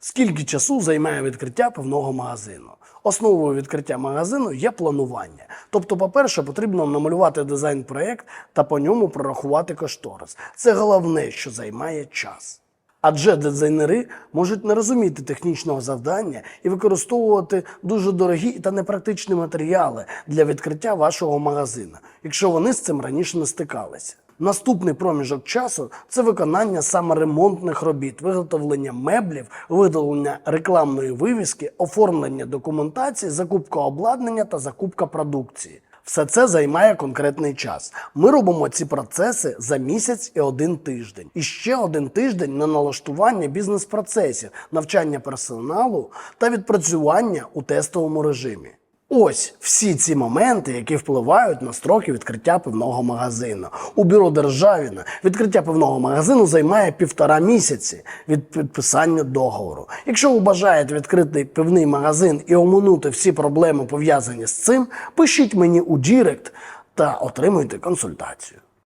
Скільки часу займає відкриття певного магазину? Основою відкриття магазину є планування. Тобто, по-перше, потрібно намалювати дизайн-проєкт та по ньому прорахувати кошторис. Це головне, що займає час. Адже дизайнери можуть не розуміти технічного завдання і використовувати дуже дорогі та непрактичні матеріали для відкриття вашого магазину, якщо вони з цим раніше не стикалися. Наступний проміжок часу це виконання саме ремонтних робіт, виготовлення меблів, видалення рекламної вивіски, оформлення документації, закупка обладнання та закупка продукції. Все це займає конкретний час. Ми робимо ці процеси за місяць і один тиждень. І ще один тиждень на налаштування бізнес-процесів, навчання персоналу та відпрацювання у тестовому режимі. Ось всі ці моменти, які впливають на строки відкриття певного магазину. У бюро Державіна відкриття певного магазину займає півтора місяці від підписання договору. Якщо ви бажаєте відкрити певний магазин і оминути всі проблеми пов'язані з цим, пишіть мені у Дірект та отримуйте консультацію.